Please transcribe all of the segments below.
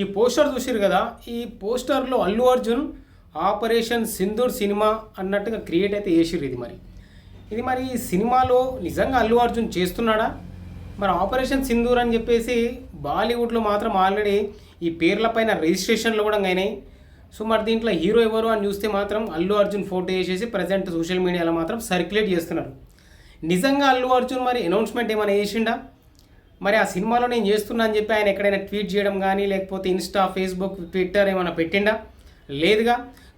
ఈ పోస్టర్ చూసిరు కదా ఈ పోస్టర్లో అల్లు అర్జున్ ఆపరేషన్ సింధూర్ సినిమా అన్నట్టుగా క్రియేట్ అయితే చేసిర్రు ఇది మరి. ఇది మరి ఈ సినిమాలో నిజంగా అల్లు అర్జున్ చేస్తున్నాడా? మరి ఆపరేషన్ సింధూర్ అని చెప్పేసి బాలీవుడ్లో మాత్రం ఆల్రెడీ ఈ పేర్లపైన రిజిస్ట్రేషన్లు కూడా అయినాయి. సో మరి దీంట్లో హీరో ఎవరు అని చూస్తే మాత్రం అల్లు అర్జున్ ఫోటో వేసేసి ప్రజెంట్ సోషల్ మీడియాలో మాత్రం సర్క్యులేట్ చేస్తున్నారు. నిజంగా అల్లు అర్జున్ మరి అనౌన్స్మెంట్ ఏమైనా చేసిండా? మరి ఆ సినిమాలో నేను చేస్తున్నా అని చెప్పి ఆయన ఎక్కడైనా ట్వీట్ చేయడం కానీ లేకపోతే ఇన్స్టా ఫేస్బుక్ ట్విట్టర్ ఏమైనా పెట్టిండా? లేదుగా.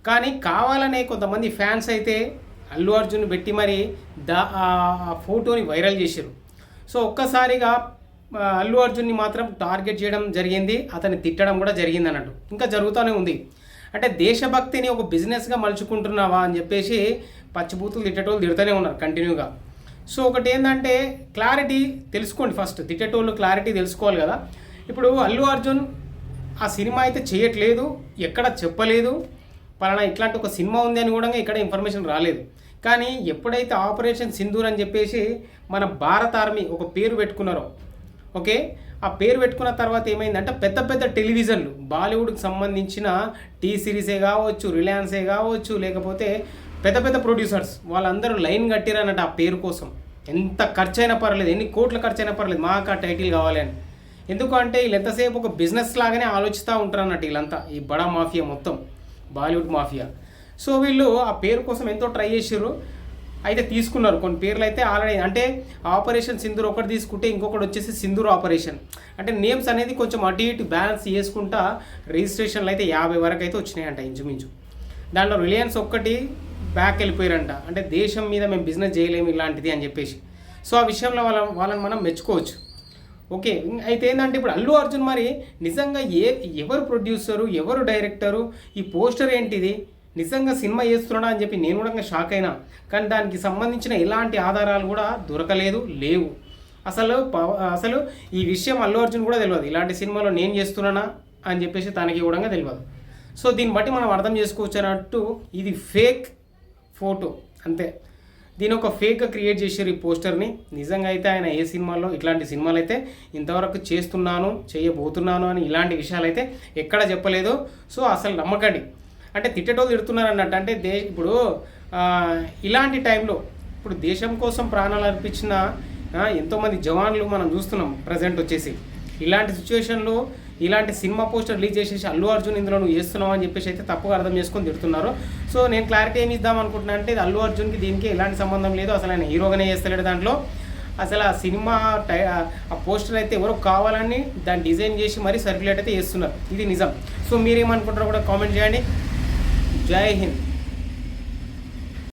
కానీ కావాలనే కొంతమంది ఫ్యాన్స్ అయితే అల్లు అర్జున్ పెట్టి మరి దా ఆ ఫోటోని వైరల్ చేశారు. సో ఒక్కసారిగా అల్లు అర్జున్ని మాత్రం టార్గెట్ చేయడం జరిగింది అతన్ని తిట్టడం కూడా జరిగింది అన్నట్టు. ఇంకా జరుగుతూనే ఉంది. అంటే దేశభక్తిని ఒక బిజినెస్గా మలుచుకుంటున్నావా అని చెప్పేసి పచ్చిబూతులు తిట్టేటోళ్ళు తిడుతూనే ఉన్నారు కంటిన్యూగా. సో ఒకటి ఏంటంటే క్లారిటీ తెలుసుకోండి ఫస్ట్ తిట్టేటోళ్ళు క్లారిటీ తెలుసుకోవాలి కదా. ఇప్పుడు అల్లు అర్జున్ ఆ సినిమా అయితే చేయట్లేదు ఎక్కడ చెప్పలేదు. పలానా ఇట్లాంటి ఒక సినిమా ఉంది అని కూడా ఇక్కడ ఇన్ఫర్మేషన్ రాలేదు. కానీ ఎప్పుడైతే ఆపరేషన్ సింధూర్ అని చెప్పేసి మన భారత ఆర్మీ ఒక పేరు పెట్టుకున్నారో ఓకే? ఆ పేరు పెట్టుకున్న తర్వాత ఏమైందంటే పెద్ద పెద్ద టెలివిజన్లు బాలీవుడ్కి సంబంధించిన టీ సిరీసే కావచ్చు రిలయన్సే కావచ్చు లేకపోతే పెద్ద పెద్ద ప్రొడ్యూసర్స్ వాళ్ళందరూ లైన్ కట్టిరన్నట్టు ఆ పేరు కోసం. ఎంత ఖర్చు అయినా పర్లేదు ఎన్ని కోట్ల ఖర్చు అయినా పర్లేదు మాకు ఆ టైటిల్ కావాలి అని. ఎందుకంటే వీళ్ళు ఎంతసేపు ఒక బిజినెస్ లాగానే ఆలోచిస్తూ ఉంటారు అన్నట్టు వీళ్ళంతా ఈ బడా మాఫియా మొత్తం బాలీవుడ్ మాఫియా. సో వీళ్ళు ఆ పేరు కోసం ఎంతో ట్రై చేసారు అయితే తీసుకున్నారు. కొన్ని పేర్లు అయితే ఆల్రెడీ అంటే ఆపరేషన్ సింధూర్ ఒకటి తీసుకుంటే ఇంకొకటి వచ్చేసి సింధూర్ ఆపరేషన్. అంటే నేమ్స్ అనేది కొంచెం అటు ఇటు బ్యాలెన్స్ చేసుకుంటా రిజిస్ట్రేషన్లు అయితే యాభై వరకు అయితే వచ్చినాయంట ఇంచుమించు. దాంట్లో రిలయన్స్ ఒక్కటి బ్యాక్ వెళ్ళిపోయారంట. అంటే దేశం మీద మేము బిజినెస్ చేయలేము ఇలాంటిది అని చెప్పేసి. సో ఆ విషయంలో వాళ్ళ వాళ్ళని మనం మెచ్చుకోవచ్చు. ఓకే అయితే ఏంటంటే ఇప్పుడు అల్లు అర్జున్ మరి నిజంగా ఏ ఎవరు ప్రొడ్యూసరు ఎవరు డైరెక్టరు ఈ పోస్టర్ ఏంటిది? నిజంగా సినిమా చేస్తున్నాడా అని చెప్పి నేను కూడా షాక్ అయినా. కానీ దానికి సంబంధించిన ఎలాంటి ఆధారాలు కూడా దొరకలేదు లేవు. అసలు పవ- అసలు ఈ విషయం అల్లు అర్జున్ కూడా తెలియదు. ఇలాంటి సినిమాలో నేను చేస్తున్నానా అని చెప్పేసి తనకి కూడా తెలియదు. సో దీన్ని బట్టి మనం అర్థం చేసుకోవచ్చు అన్నట్టు ఇది ఫేక్ ఫోటో అంతే. దీని ఒక ఫేక్గా క్రియేట్ చేశారు ఈ పోస్టర్ని. నిజంగా అయితే ఆయన ఏ సినిమాలో ఇట్లాంటి సినిమాలు అయితే ఇంతవరకు చేస్తున్నాను చేయబోతున్నాను అని ఇలాంటి విషయాలు అయితే ఎక్కడ చెప్పలేదు. సో అసలు నమ్మకండి. అంటే తిట్టేటోళ్ళు తిడుతున్నారు అన్నట్టు అంటే దే ఇప్పుడు ఇలాంటి టైంలో ఇప్పుడు దేశం కోసం ప్రాణాలు అర్పించిన ఎంతోమంది జవాన్లు మనం చూస్తున్నాం ప్రజెంట్ వచ్చేసి. ఇలాంటి సిచ్యువేషన్లో ఇలాంటి సినిమా పోస్టర్ రిలీజ్ చేసేసి అల్లు అర్జున్ ఇందులో నువ్వు చేస్తున్నావు అని చెప్పేసి అయితే తప్పుగా అర్థం చేసుకొని తిడుతున్నారు. సో నేను క్లారిటీ ఏమి ఇద్దాం అనుకుంటున్నా అంటే అల్లు అర్జున్కి దీనికి ఎలాంటి సంబంధం లేదు. అసలు ఆయన హీరోగానే చేస్తలేడు దాంట్లో. అసలు ఆ సినిమా టై ఆ పోస్టర్ అయితే ఎవరో కావాలని దాన్ని డిజైన్ చేసి మరీ సర్క్యులేట్ అయితే చేస్తున్నారు. ఇది నిజం. సో మీరేమనుకుంటారో కూడా కామెంట్ చేయండి. జై హింద్.